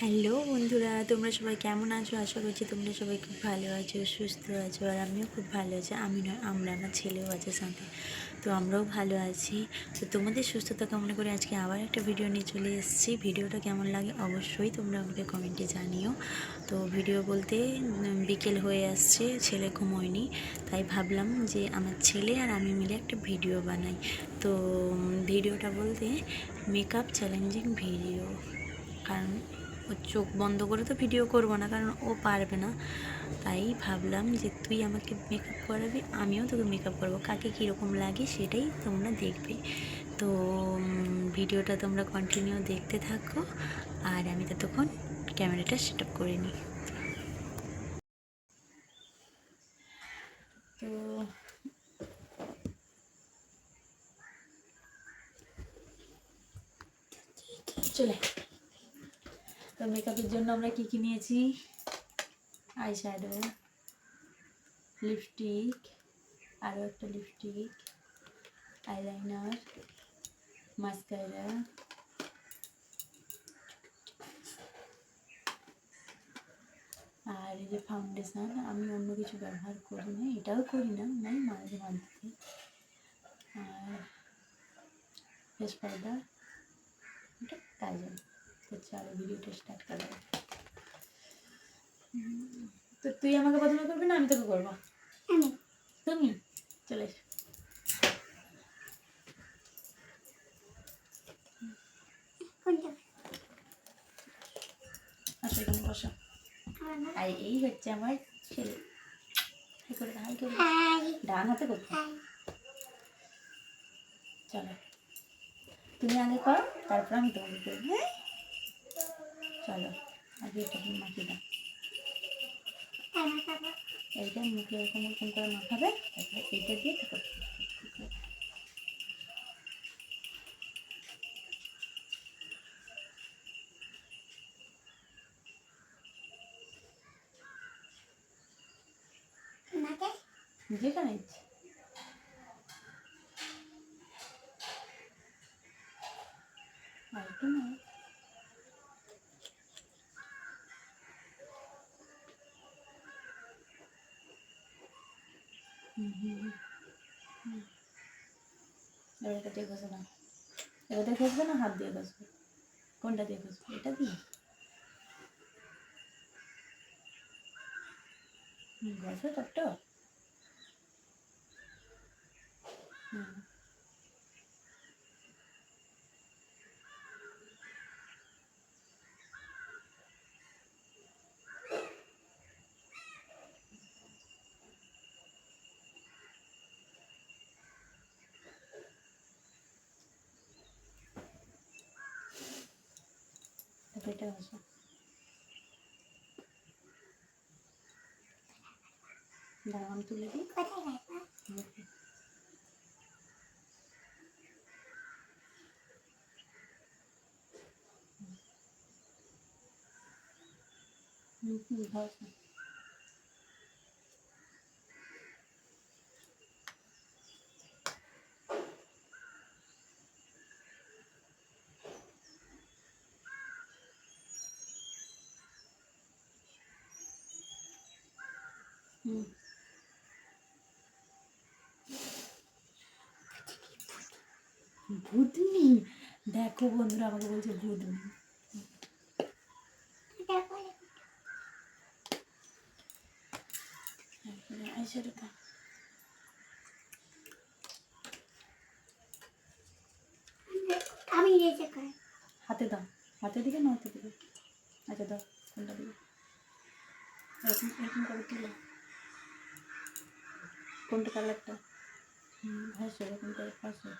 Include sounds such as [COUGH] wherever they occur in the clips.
Hello বন্ধুরা, তোমরা সবাই কেমন আছো? আশা করছি তোমরা সবাই খুব ভালো আছো, সুস্থ আছো, আর আমিও খুব ভালো আছি। আমি নয়, আমরা আমার ছেলেও আছে সাথে, তো আমরাও ভালো আছি। তো তোমাদের সুস্থতা কামনা করে আজকে আবার একটা ভিডিও নিয়ে চলে এসেছি। ভিডিওটা কেমন লাগে অবশ্যই তোমরা আমাকে কমেন্টে জানিও। তো ভিডিও বলতে বিকেল হয়ে আসছে, ছেলে ঘুমোয়নি, তাই ভাবলাম যে আমার ছেলে আর আমি মিলে একটা ভিডিও বানাই। তো ভিডিওটা বলতে মেকআপ চ্যালেঞ্জিং ভিডিও কারণ ও চোখ বন্ধ করে তো ভিডিও করব না, কারণ ও পারবে না। তাই ভাবলাম যে তুই আমাকে মেকআপ করাবি, আমিও তোকে মেকআপ করব। কাকে কীরকম লাগে সেটাই তোমরা দেখবে। তো ভিডিওটা তোমরা কন্টিনিউ দেখতে থাকো, আর আমি ততক্ষণ ক্যামেরাটা সেট আপ করে নিই। তো, চলে। মেকআপের জন্য আমরা কি কি নিয়েছি? আই শ্যাডো লিপস্টিক আরও একটা লিপস্টিক আইলাইনার মাস্কারা আর এই যে ফাউন্ডেশন আমি অন্য কিছু ব্যবহার করি না, এটাও করি না মানে মাঝে মাঝে। আর ফেস পাউডার এটা কাজল তো চলো ভিডিওটা স্টার্ট করা তো তুই আমাকে প্রথমে করবি না আমি তোকে করব? তুমি? চলে এসো আসো এখানে বসো। আর এই হচ্ছে আমার ছেলে। হাই করে? হাই করে ডান হাতে করতে? চলো। তুমি আগে করো তারপর আমি তোমাকে করব হ্যাঁ? চলো আগে এটা তুমি মাখিয়ে দাও। আমার এইটা মুখে এরকম এরকম করে মাখাবে তারপরে এইটা দিয়ে তারপর আমাকে যেখানে ইচ্ছে আর একটু না হুম হুম হুম। হুম। এবার এটা দিয়ে ঘষে না। এবার দিয়ে ঘষবে না, হাত দিয়ে ঘষবে। কোনটা দিয়ে ঘষবে? এটা দিয়ে? ঘষো টপটো হুম। এটা ঘষো দাঁড়াও আমি তুলে দিই। হুম। হুম ঘষো ভূতনি? দেখো বন্ধুরা আমাকে বলছে ভূতনি। আইশ্যাডোটা আমি হাতে দাও। হাতে দিকে না হাতে দিকে আচ্ছা দাও। কোনটা দিকে এরকম এরকম করে তুলো। কোনটা কালারটা হুম ভাসো করে ভাসো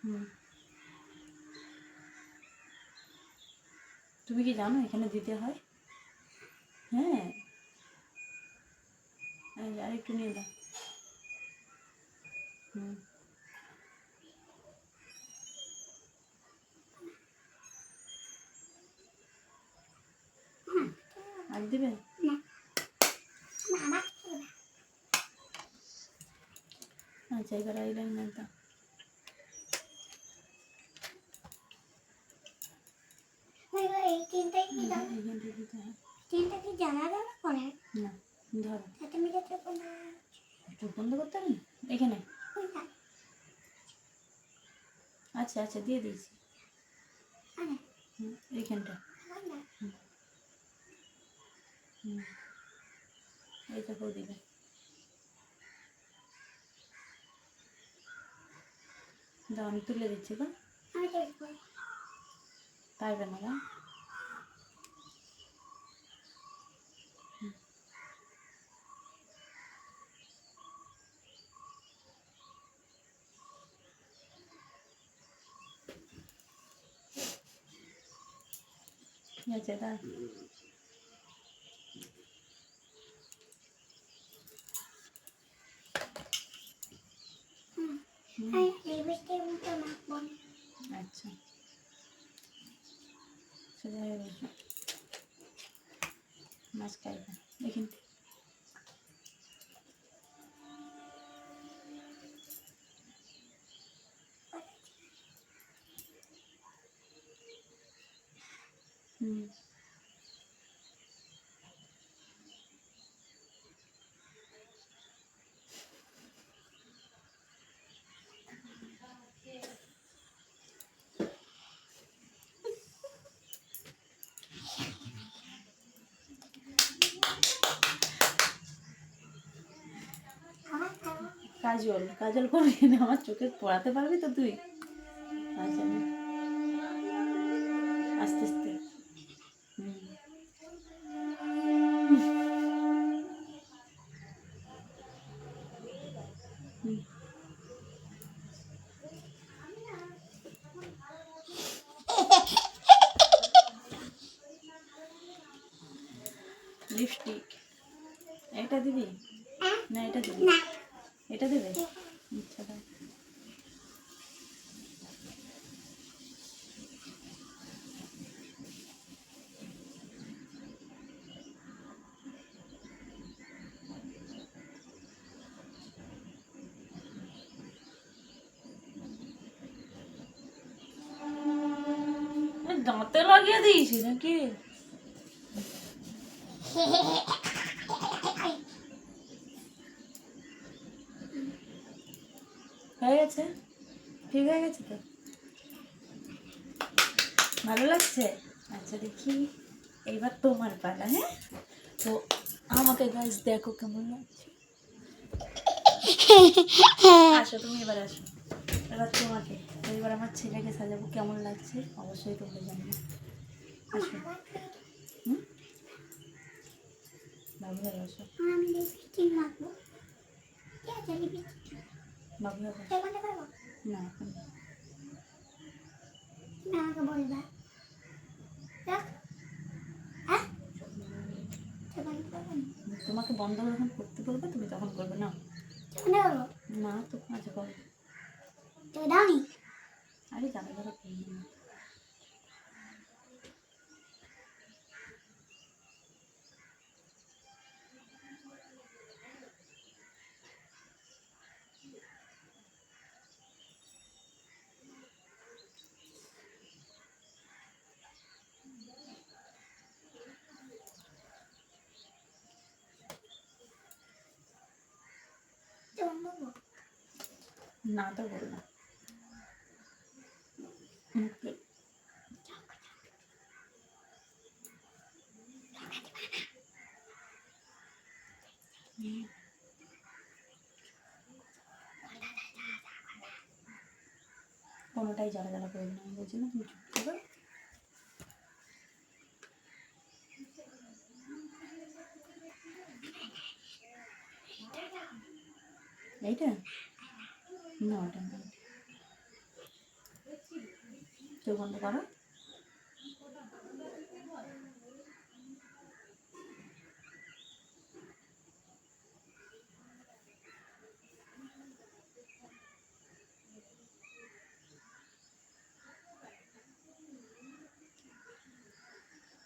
হুম। তুমি কি জানো এখানে দিতে হয়? হ্যাঁ। যে আরেকটু নিয়ে দাও। হুম। আর দেবেন না না আমার আচ্ছা এবার আইলাইনার দাও ওই এই তিনটা কি জানা এইখান থেকে দিতে হয় তিনটা কি জানা জানা করে না ধরো যাতে আমি যাতে কোনো চোখ বন্ধ করতে হবে না? এখানে। ওই না। আচ্ছা আচ্ছা দিয়ে দিয়েছি। এইখানটা। এইটাকেও দিবে। দাও আমি তুলে দিচ্ছি তো আমি দেখব পারবে না না ঠিক আছে দা হুম হুম, আমি লিপস্টিক মতো মাখবো আচ্ছা সোজা হয়ে বসো মাছ খাইবে দেখুন হুম আমার খাব কাজল কাজল করবি না আমার চোখে পড়াতে পারবি তো তুই? আস্তে আস্তে হুম হুম। লিপস্টিক এটা দিবি? না এটা দিবি। এটা দেবে? আচ্ছা দাও। দাঁতে লাগিয়ে দিয়েছি নাকি? [LAUGHS] হয়ে গেছে? ঠিক হয়ে গেছে তো? ভালো লাগছে? আচ্ছা দেখি, এইবার তোমার পালা হ্যাঁ? তো আমাকে গাছ দেখো কেমন লাগছে। আসো, তুমি এবার আসো। এবার তোমাকে, এবার আমার ছেলেকে সাজাবো, কেমন লাগছে? অবশ্যই তোমরা জানবে আসো। বাবু আসো না এখন না। হ্যাঁ পারব তোমাকে বন্ধ যখন করতে বলবে তুমি তখন করবে না। না তো আচ্ছা তুমি দাওনি? আরে জানা যাবে না, তো মুখে কোনোটাই জ্বালা জ্বালা করবে না আমি বলছি না, তুমি চুপ করো এইটা? না ওটা চোখ বন্ধ করো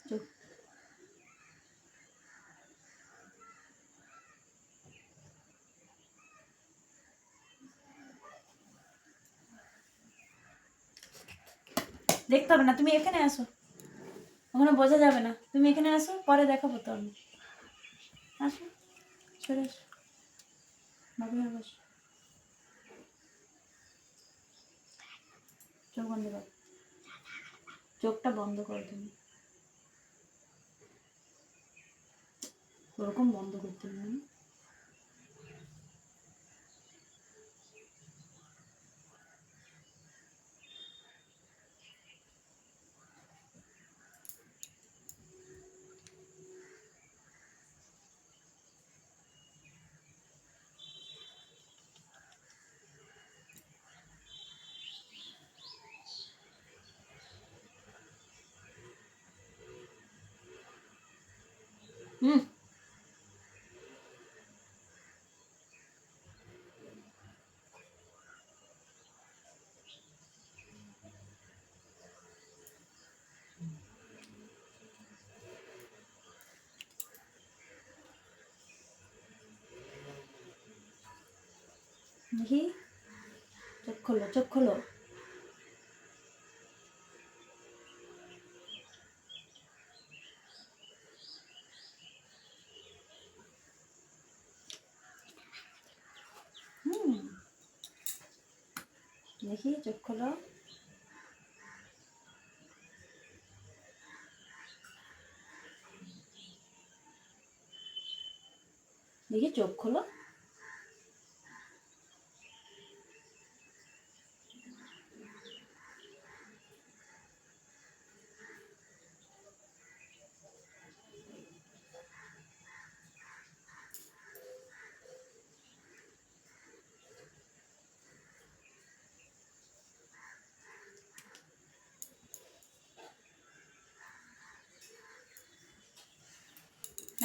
চোখ দেখতে হবে না, তুমি এখানে আসো। ওখানে বোঝা যাবে না। তুমি এখানে আসো, পরে দেখাবো তো আমি। আসো, চলে আসো। বাবু চোখ বন্ধ করো। চোখটা বন্ধ করো তুমি। ওরকম বন্ধ করতে হবে না হুম দেখি চোখ খোলো চোখ খোলো হুম দেখি চোখ খোলো। দেখি চোখ খোলো।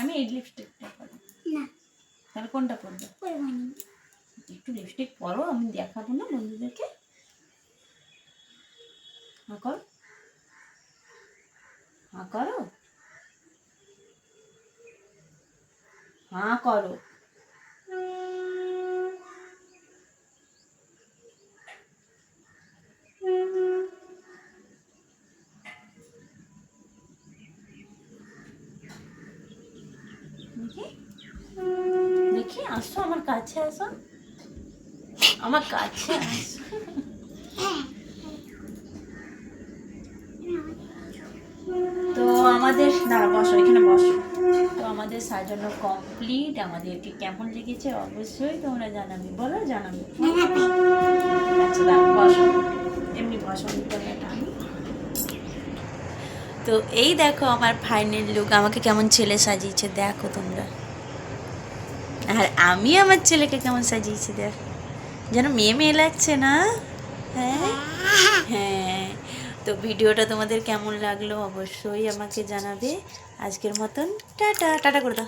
আমি এই লিপস্টিকটা পরবো না। তাহলে কোনটা পরবে? একটু লিপস্টিক পরো আমি দেখাবো না বন্ধুদেরকে। হ্যাঁ করো। হ্যাঁ করো। হ্যাঁ করো। দেখি। আসো, আমার কাছে আসো। আমার কাছে আসো। তো আমাদের, দাঁড়া, বসো, এখানে বসো। তো আমাদের সাজানো কমপ্লিট আমাদেরকে কেমন লেগেছে অবশ্যই তোমরা জানাবে। বলো, জানাবে। আচ্ছা বসো। এমনি বসো। তো এই দেখো আমার ফাইনাল লুক আমাকে কেমন ছেলে সাজিয়েছে, দেখো তোমরা। আর আমি আমার ছেলেকে কেমন সাজিয়েছি দেখ। যেন মেয়ে মেয়ে লাগছে না? হ্যাঁ? হ্যাঁ। তো ভিডিওটা তোমাদের কেমন লাগল অবশ্যই আমাকে জানাবে। আজকের মতন, টাটা টাটা করে দাও।